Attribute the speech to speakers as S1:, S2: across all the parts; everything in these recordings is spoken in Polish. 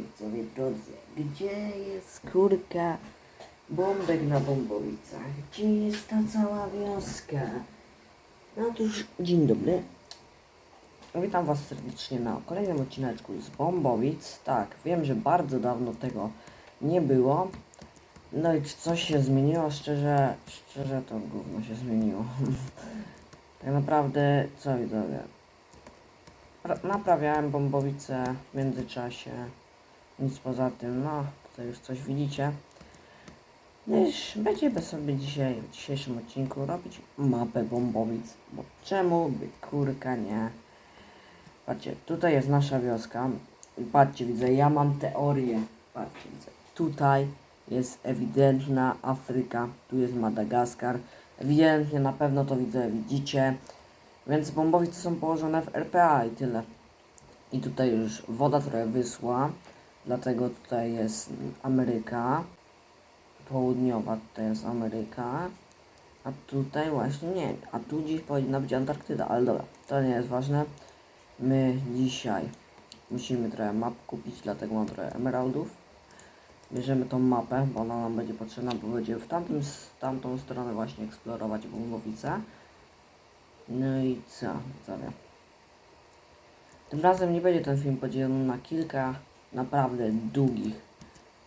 S1: Widzowie drodzy? Gdzie jest kurka bombek na bombowicach? Gdzie jest ta cała wioska? No otóż, dzień dobry. Witam Was serdecznie na kolejnym odcineczku z Bombowic. Tak, wiem, że bardzo dawno tego nie było. No i czy coś się zmieniło? Szczerze, szczerze to gówno się zmieniło. tak naprawdę, co widzowie? Ra- Naprawiałem bombowice w międzyczasie. Nic poza tym, no tutaj już coś widzicie. No już będziemy sobie dzisiaj, w dzisiejszym odcinku robić mapę bombowic. Bo czemu by kurka nie? Patrzcie, tutaj jest nasza wioska. Patrzcie, widzę, ja mam teorię. Patrzcie, widzę. Tutaj jest ewidentna Afryka, tu jest Madagaskar. Ewidentnie, na pewno to widzę, widzicie. Więc bombowice są położone w RPA i tyle. I tutaj już woda trochę wysła, dlatego tutaj jest Ameryka Południowa, tutaj jest Ameryka. A tutaj właśnie nie, a tu dziś powinna być Antarktyda, ale dobra, to nie jest ważne. My dzisiaj musimy trochę map kupić, dlatego mam trochę emeraldów. Bierzemy tą mapę, bo ona nam będzie potrzebna, bo będziemy w tamtym, tamtą stronę właśnie eksplorować bombowice. No i co, widzowie? Tym razem nie będzie ten film podzielony na kilka naprawdę długich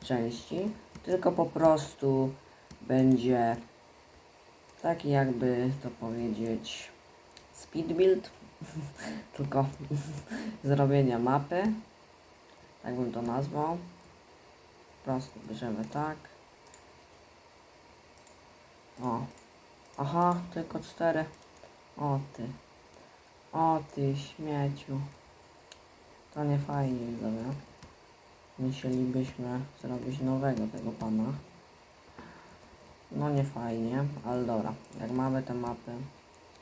S1: części, tylko po prostu będzie taki jakby to powiedzieć speed build, tylko zrobienia mapy, tak bym to nazwał. Po prostu bierzemy tak. O. Aha, tylko cztery. O ty. O ty śmieciu. To nie fajnie widzowie. Musielibyśmy zrobić nowego tego pana. No nie fajnie, ale dobra. Jak mamy te mapy,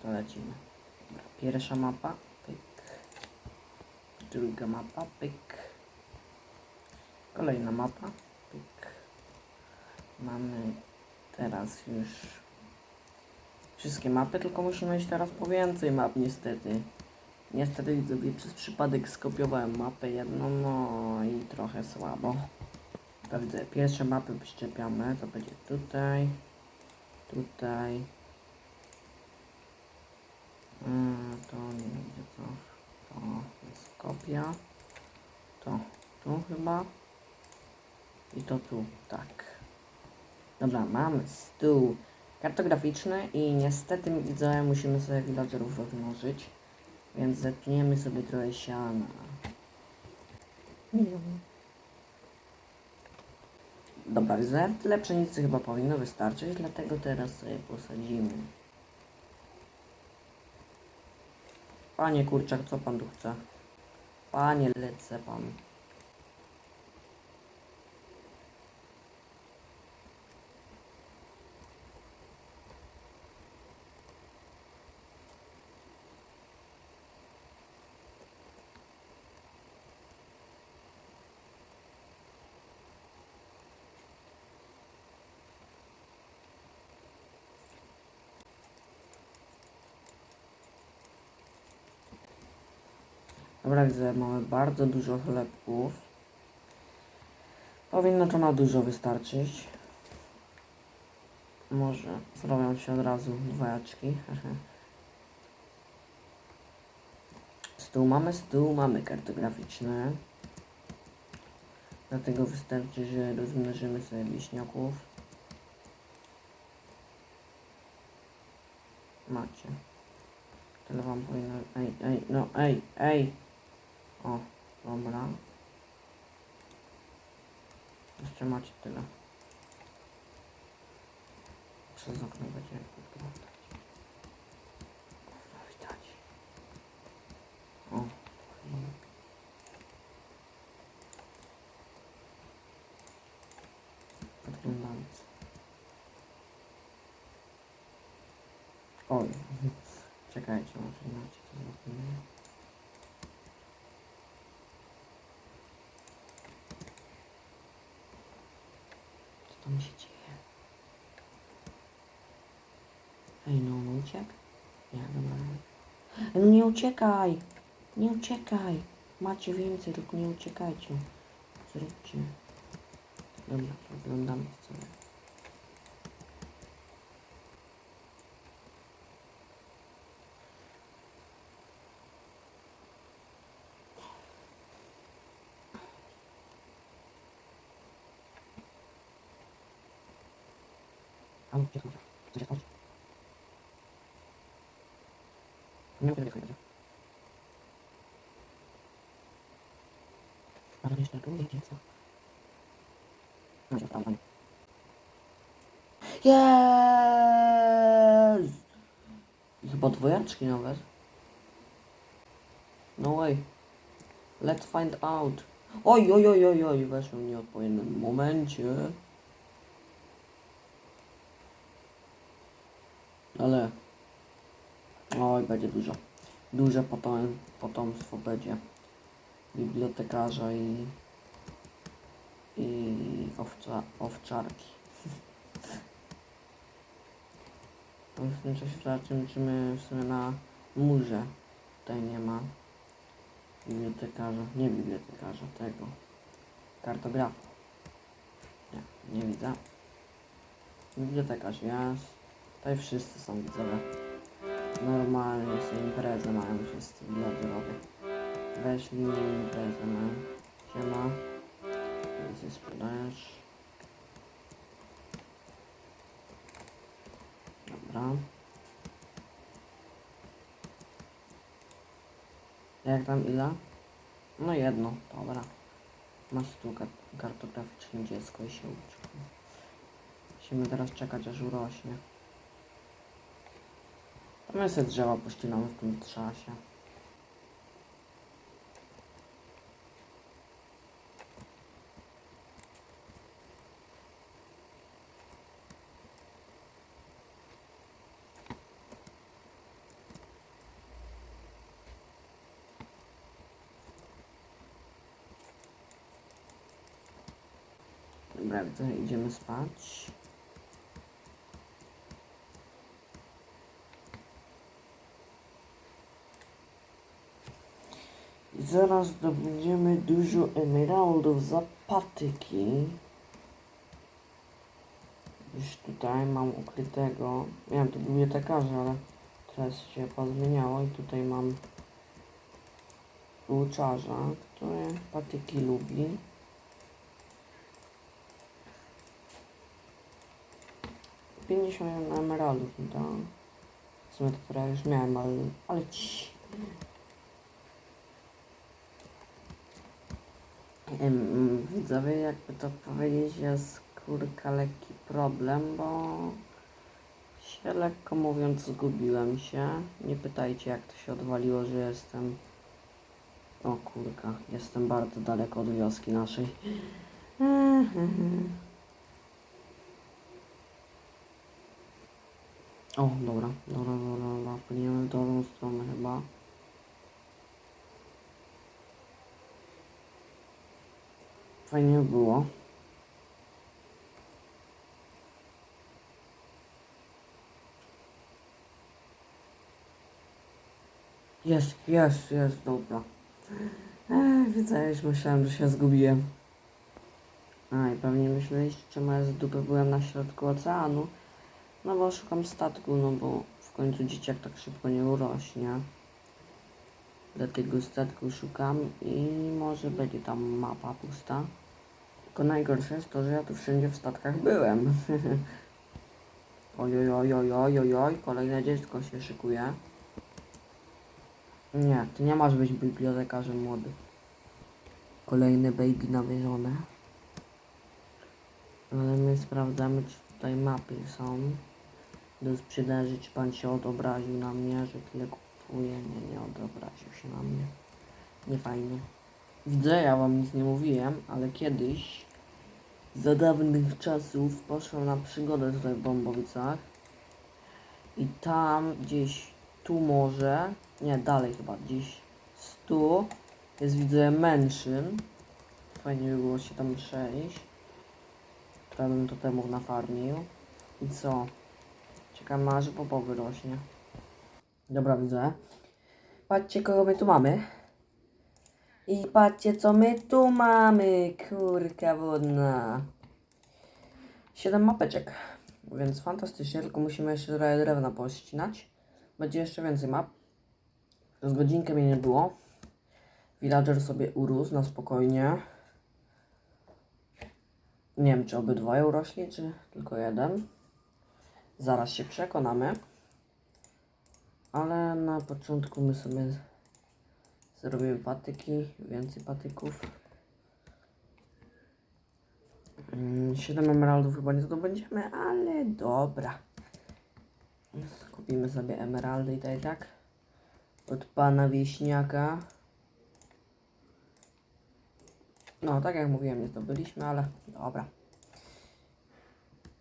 S1: to lecimy. Pierwsza mapa, pyk. Druga mapa, pyk. Kolejna mapa, pyk. Mamy teraz już wszystkie mapy, tylko musimy iść teraz po więcej map niestety. Niestety widzowie przez przypadek skopiowałem mapę jedną, no i trochę słabo. Widzę, pierwsze mapy przyczepiamy, to będzie tutaj, tutaj. To nie będzie to, to jest kopia. To tu chyba. I to tu, tak. Dobra, mamy stół kartograficzny i niestety widzę, musimy sobie villagerów rozmnożyć. Więc zetniemy sobie trochę siana. Dobra, widzę, tyle pszenicy chyba powinno wystarczyć, dlatego teraz sobie posadzimy. Panie kurczak, co pan tu chce? Panie, lecę pan. Dobra, widzę, mamy bardzo dużo chlebków. Powinno to na dużo wystarczyć. Może zrobią się od razu dwojaczki. Stół mamy, stół mamy kartograficzny. Dlatego wystarczy, że rozmnożymy sobie wieśniaków. Macie. Tyle wam powinno... Ej, ej, no ej, ej! O, dobra. Jeszcze macie tyle. Przez okno będzie wyglądać. No widać. O. Podglądając. Oj. Czekajcie, może inaczej to zrobimy. Co się dzieje? Ej, no, no uciek? Nie, dobra. No nie uciekaj! Nie uciekaj! Macie więcej, tylko nie uciekajcie. Zróbcie. Dobra, oglądamy sobie. A, gdzie to? Co się tworzy? Nie wiem, jak to będzie. Ale jeszcze tu wiecie co? No się tam fajnie. Yes! Chyba dwojaczki nawet. No way. Let's find out. Oj, oj, oj, oj, oj, nieodpowiednim momencie. Ale... Oj, będzie dużo. Duże potom, potomstwo będzie. Bibliotekarza i... I owca, owczarki. W tym czasie zobaczymy w sumie na murze. Tutaj nie ma bibliotekarza, nie bibliotekarza, tego. Kartografa. Nie, nie widzę. Bibliotekarz jest. Tutaj wszyscy są widzowie. Normalnie sobie imprezę mają wszyscy bibliotekarowie. Weszli na imprezę, no. Siema. Nic nie sprzedajesz. Dobra. Jak tam ile? No jedno, dobra. Masz tu kar kartograficzne dziecko i się uczy. Musimy teraz czekać aż urośnie. My sobie drzewa pościnamy w tym czasie. Dobra, idziemy spać. Zaraz zdobędziemy dużo emeraldów za patyki. Już tutaj mam ukrytego. Miałem tu bibliotekarza, ale teraz się pozmieniało i tutaj mam łuczarza, który patyki lubi. Pięćdziesiąt emeraldów mi dało. W sumie to teraz już miałem, ale, ale. Widzowie, jakby to powiedzieć, jest kurka lekki problem, bo się lekko mówiąc zgubiłem się. Nie pytajcie jak to się odwaliło, że jestem... O kurka, jestem bardzo daleko od wioski naszej. O, dobra, dobra, dobra, dobra, płyniemy w dobrą stronę chyba. Fajnie by było. Jest, jest, jest, dobra. Ech, widzę, już myślałem, że się zgubiłem. A i pewnie myśleliście, czemu ja z dupy byłem na środku oceanu. No bo szukam statku, no bo w końcu dzieciak tak szybko nie urośnie. Dlatego statku szukam i może będzie tam mapa pusta. Tylko najgorsze jest to, że ja tu wszędzie w statkach byłem. oj, oj, oj, oj, oj, oj, kolejne dziecko się szykuje. Nie, ty nie masz być bibliotekarzem młody. Kolejne baby nawierzone. Ale my sprawdzamy, czy tutaj mapy są do sprzedaży, czy pan się odobraził na mnie, że tyle kupuje. Nie, nie odobraził się na mnie. Nie fajnie. Widzę, ja wam nic nie mówiłem, ale kiedyś, za dawnych czasów, poszłem na przygodę tutaj w Bombowicach. I tam gdzieś, tu może, nie, dalej chyba, gdzieś z tu, jest widzę mężczyzn. Fajnie by było się tam przejść. Trochę bym to temu nafarmił. I co? Czekam aż bobowy rośnie. Dobra, widzę. Patrzcie, kogo my tu mamy. I patrzcie, co my tu mamy, kurka wodna. Siedem mapeczek, więc fantastycznie, tylko musimy jeszcze trochę drewna pościnać. Będzie jeszcze więcej map. Z godzinkę mnie nie było. Villager sobie urósł na spokojnie. Nie wiem, czy obydwoje urośli, czy tylko jeden. Zaraz się przekonamy. Ale na początku my sobie zrobimy patyki, więcej patyków. 7 emeraldów chyba nie zdobędziemy, ale dobra. Kupimy sobie emeraldy i tak tak. Od pana wieśniaka. No, tak jak mówiłem, nie zdobyliśmy, ale dobra.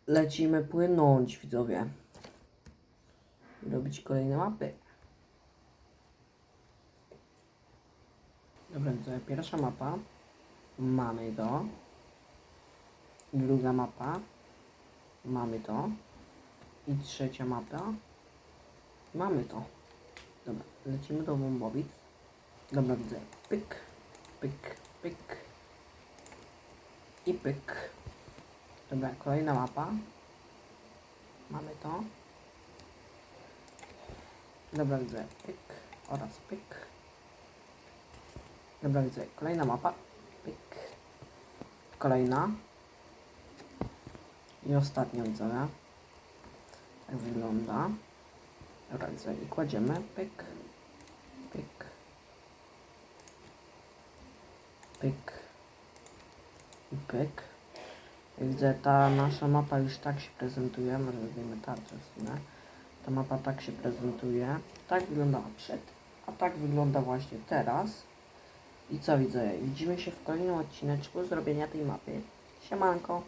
S1: Lecimy płynąć, widzowie. Robić kolejne mapy. Dobra, widzowie, pierwsza mapa. Mamy to. Druga mapa. Mamy to. I trzecia mapa. Mamy to. Dobra, lecimy do bombowic. Dobra, widzę. Pyk, pyk, pyk. I pyk. Dobra, kolejna mapa. Mamy to. Dobra, widzę. Pyk oraz pyk. Dobra, widzę. Kolejna mapa. Pyk. Kolejna. I ostatnia widzowie. Tak wygląda. Dobra, widzę. I kładziemy. Pyk. Pyk. Pyk. I pyk. Jak widzę, ta nasza mapa już tak się prezentuje. Może zrobimy tarczę w sumie. Ta mapa tak się prezentuje. Tak wyglądała przed, a tak wygląda właśnie teraz. I co widzę? Widzimy się w kolejnym odcineczku zrobienia tej mapy. Siemanko.